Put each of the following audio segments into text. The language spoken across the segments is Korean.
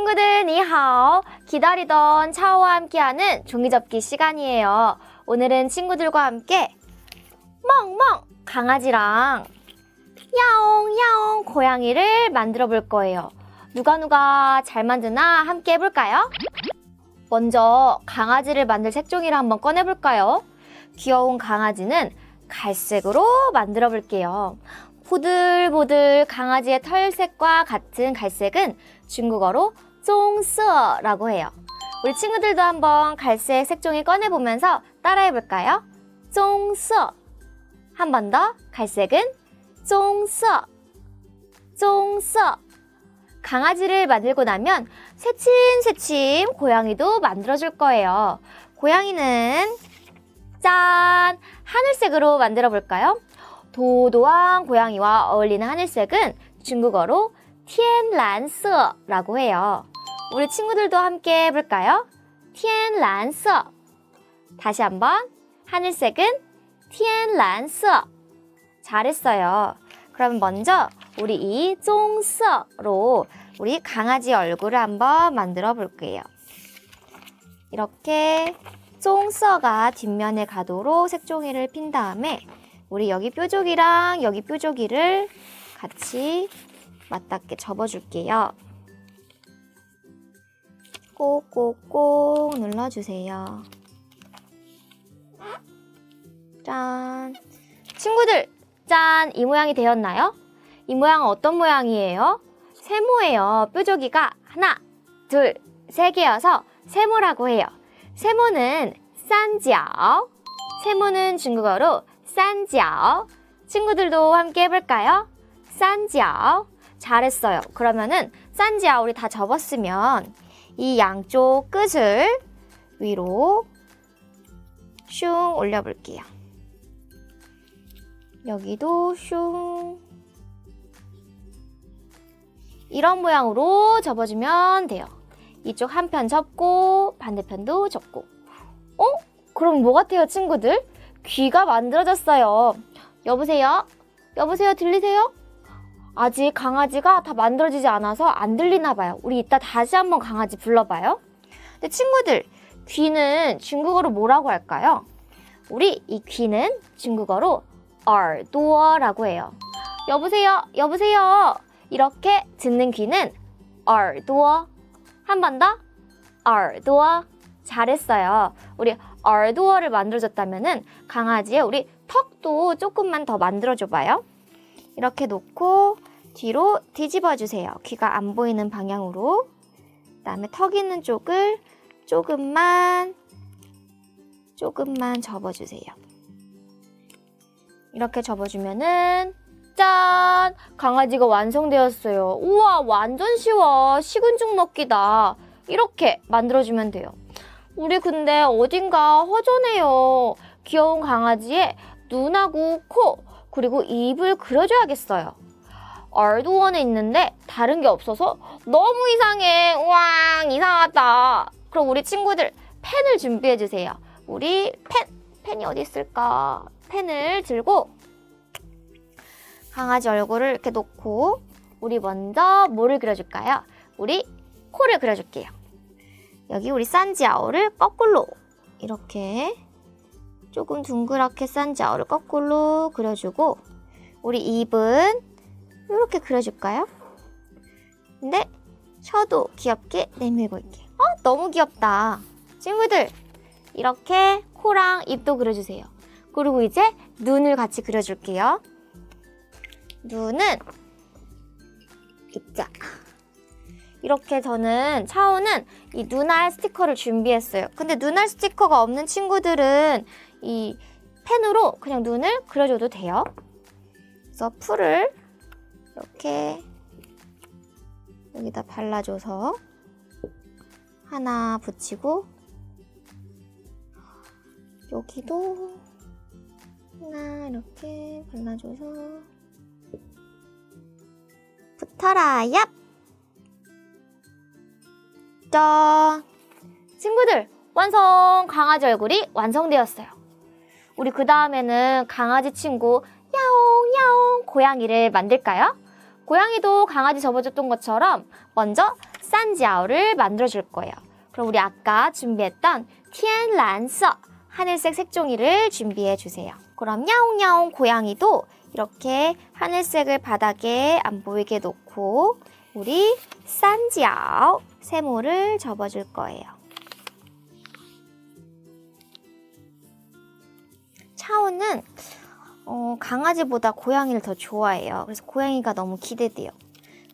친구들 니하오. 기다리던 차오와 함께하는 종이접기 시간이에요. 오늘은 친구들과 함께 멍멍 강아지랑 야옹 야옹 고양이를 만들어 볼 거예요. 누가 누가 잘 만드나 함께 해볼까요? 먼저 강아지를 만들 색종이를 한번 꺼내 볼까요? 귀여운 강아지는 갈색으로 만들어 볼게요. 보들보들 강아지의 털색과 같은 갈색은 중국어로 쫑서라고 해요. 우리 친구들도 한번 갈색 색종이 꺼내보면서 따라해 볼까요? 쫑서. 한번 더. 갈색은 쫑서. 쫑서. 강아지를 만들고 나면 새침새침 고양이도 만들어줄 거예요. 고양이는 짠! 하늘색으로 만들어 볼까요? 도도한 고양이와 어울리는 하늘색은 중국어로 티엔란서라고 해요. 우리 친구들도 함께 해볼까요? 티엔란서. 다시 한번 하늘색은 티엔란서. 잘했어요. 그럼 먼저 우리 이 쫑서로 우리 강아지 얼굴을 한번 만들어 볼게요. 이렇게 쫑서가 뒷면에 가도록 색종이를 핀 다음에 우리 여기 뾰족이랑 여기 뾰족이를 같이 맞닿게 접어줄게요. 꼭꼭꼭 눌러주세요. 짠. 친구들, 짠! 이 모양이 되었나요? 이 모양은 어떤 모양이에요? 세모예요. 뾰족이가 하나, 둘, 세 개여서 세모라고 해요. 세모는 싼지ao. 세모는 중국어로 싼지ao. 친구들도 함께 해볼까요? 싼지ao. 잘했어요. 그러면은 싼지ao 우리 다 접었으면 이 양쪽 끝을 위로 슝 올려볼게요. 여기도 슝. 이런 모양으로 접어주면 돼요. 이쪽 한 편 접고 반대편도 접고. 어? 그럼 뭐 같아요, 친구들? 귀가 만들어졌어요. 여보세요? 여보세요, 들리세요? 아직 강아지가 다 만들어지지 않아서 안 들리나 봐요. 우리 이따 다시 한번 강아지 불러봐요. 근데 친구들, 귀는 중국어로 뭐라고 할까요? 우리 이 귀는 중국어로 얼도어라고 해요. 여보세요, 여보세요. 이렇게 듣는 귀는 얼도어. 한 번 더. 얼도어. 잘했어요. 우리 얼도어를 만들어줬다면은 강아지의 우리 턱도 조금만 더 만들어줘봐요. 이렇게 놓고 뒤로 뒤집어 주세요. 귀가 안 보이는 방향으로. 그 다음에 턱 있는 쪽을 조금만 조금만 접어 주세요. 이렇게 접어주면은 짠! 강아지가 완성되었어요. 우와, 완전 쉬워. 식은죽 먹기다. 이렇게 만들어주면 돼요. 우리 근데 어딘가 허전해요. 귀여운 강아지의 눈하고 코, 그리고 입을 그려줘야겠어요. 얼도원에 있는데 다른 게 없어서 너무 이상해. 우와, 이상하다. 그럼 우리 친구들 펜을 준비해 주세요. 우리 펜, 펜이 어디 있을까? 펜을 들고 강아지 얼굴을 이렇게 놓고 우리 먼저 뭐를 그려줄까요? 우리 코를 그려줄게요. 여기 우리 산지아오를 거꾸로 이렇게 조금 둥그랗게 산지아오를 거꾸로 그려주고 우리 입은 이렇게 그려줄까요? 근데 혀도 귀엽게 내밀고 있게. 어, 너무 귀엽다. 친구들, 이렇게 코랑 입도 그려주세요. 그리고 이제 눈을 같이 그려줄게요. 눈은 입자. 이렇게 저는 차오는 이 눈알 스티커를 준비했어요. 근데 눈알 스티커가 없는 친구들은 이 펜으로 그냥 눈을 그려줘도 돼요. 그래서 풀을 이렇게 여기다 발라줘서 하나 붙이고 여기도 하나 이렇게 발라줘서 붙어라 얍! 짠! 친구들 완성! 강아지 얼굴이 완성되었어요. 우리 그 다음에는 강아지 친구 야옹 야옹 고양이를 만들까요? 고양이도 강아지 접어줬던 것처럼 먼저 산지아오를 만들어줄 거예요. 그럼 우리 아까 준비했던 티엔란서 하늘색 색종이를 준비해 주세요. 그럼 야옹야옹 고양이도 이렇게 하늘색을 바닥에 안 보이게 놓고 우리 산지아오 세모를 접어줄 거예요. 차오는 어, 강아지보다 고양이를 더 좋아해요. 그래서 고양이가 너무 기대돼요.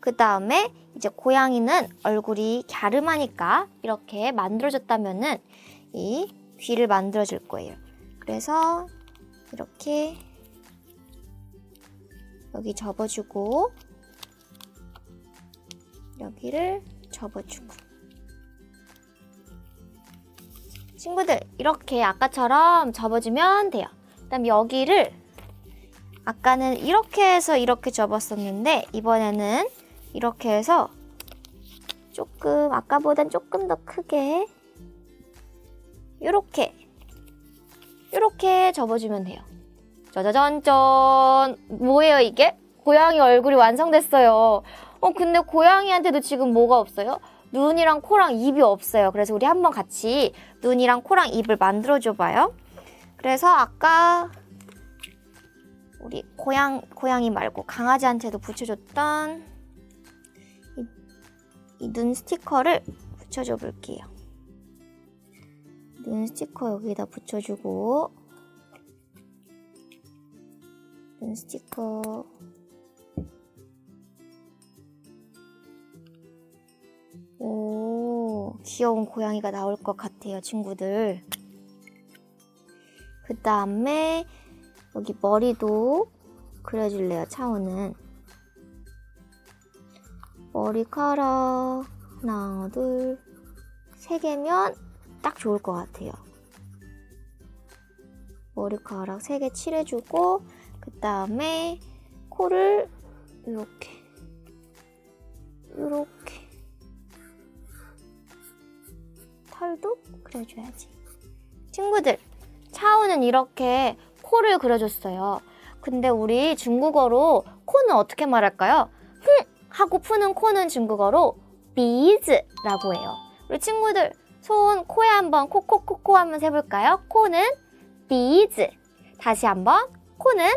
그 다음에 이제 고양이는 얼굴이 갸름하니까 이렇게 만들어줬다면은 이 귀를 만들어줄 거예요. 그래서 이렇게 여기 접어주고 여기를 접어주고 친구들 이렇게 아까처럼 접어주면 돼요. 그다음 여기를 아까는 이렇게 해서 이렇게 접었었는데 이번에는 이렇게 해서 조금 아까보단 조금 더 크게 이렇게 이렇게 접어주면 돼요. 짜자잔짠 뭐예요 이게? 고양이 얼굴이 완성됐어요. 어 근데 고양이한테도 지금 뭐가 없어요? 눈이랑 코랑 입이 없어요. 그래서 우리 한번 같이 눈이랑 코랑 입을 만들어 줘봐요. 그래서 아까 우리 고양 고양이 말고 강아지한테도 붙여줬던 이 눈 스티커를 붙여줘 볼게요. 눈 스티커 여기다 붙여주고 눈 스티커 오 귀여운 고양이가 나올 것 같아요 친구들 그 다음에 여기 머리도 그려줄래요 차오는 머리카락 하나 둘 세 개면 딱 좋을 것 같아요. 머리카락 세 개 칠해주고 그 다음에 코를 이렇게 이렇게. 털도 그려줘야지. 친구들 차오는 이렇게 코를 그려줬어요. 근데 우리 중국어로 코는 어떻게 말할까요? 흥! 하고 푸는 코는 중국어로 비즈라고 해요. 우리 친구들 손 코에 한번 코코코코 한번 해볼까요? 코는 비즈 다시 한번 코는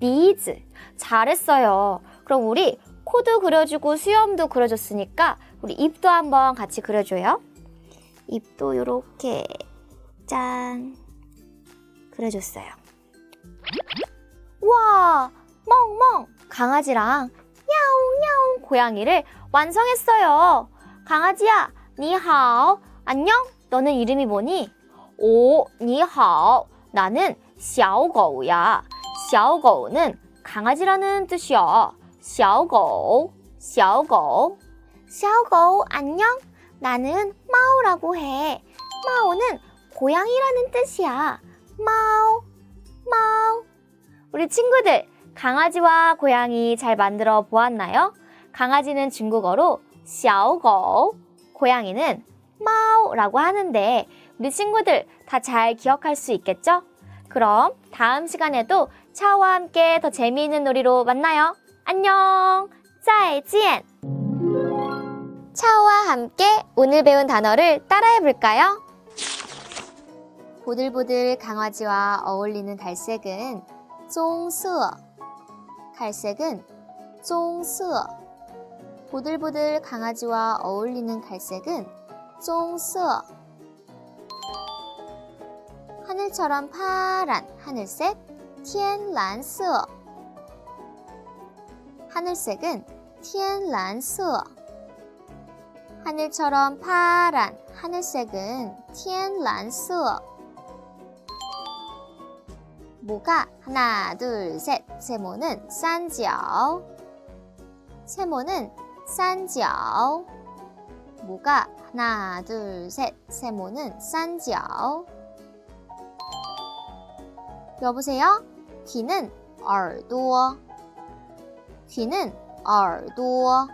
비즈 잘했어요. 그럼 우리 코도 그려주고 수염도 그려줬으니까 우리 입도 한번 같이 그려줘요. 입도 이렇게. 짠 그려줬어요. 와 멍멍. 강아지랑 야옹야옹 고양이를 완성했어요. 강아지야 니하오. 안녕. 너는 이름이 뭐니? 오 니하오. 나는 샤오거우야. 샤오거우는 강아지라는 뜻이야. 샤오거우 샤오거우 샤오거우 안녕. 나는 마오라고 해. 마오는 고양이라는 뜻이야 마오 마오 우리 친구들 강아지와 고양이 잘 만들어 보았나요? 강아지는 중국어로 샤오거우 고양이는 마오라고 하는데 우리 친구들 다 잘 기억할 수 있겠죠? 그럼 다음 시간에도 차와 함께 더 재미있는 놀이로 만나요. 안녕! 再见! 차와 함께 오늘 배운 단어를 따라해 볼까요? 보들보들 강아지와 어울리는 갈색은棕色 갈색은 棕色 보들보들 강아지와 어울리는 갈색은 棕色 하늘처럼 파란 하늘색 天蓝色 하늘색은 天蓝色 하늘처럼 파란 하늘색은 天蓝色 뭐가? 하나, 둘, 셋. 세모는 산지어. 세모는 산지어. 뭐가? 하나, 둘, 셋. 세모는 산지어. 여보세요? 귀는 얼도. 귀는 얼도.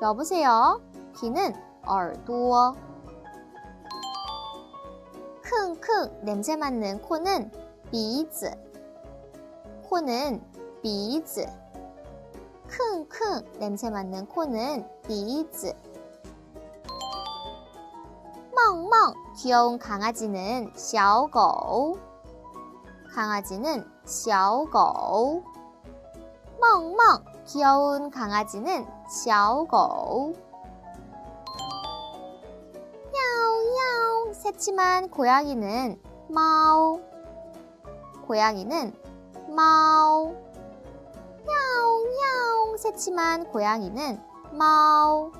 여보세요? 귀는 얼도. 킁킁 냄새 맡는 코는 鼻子 코는 鼻子 킁킁 냄새 맡는 코는 鼻子. 멍멍 귀여운 강아지는 小狗. 강아지는 小狗. 멍멍 귀여운 강아지는 小狗. 야옹야옹 새침한 고양이는 猫. 고양이는 猫. 야옹 야옹 새침한 고양이는 猫.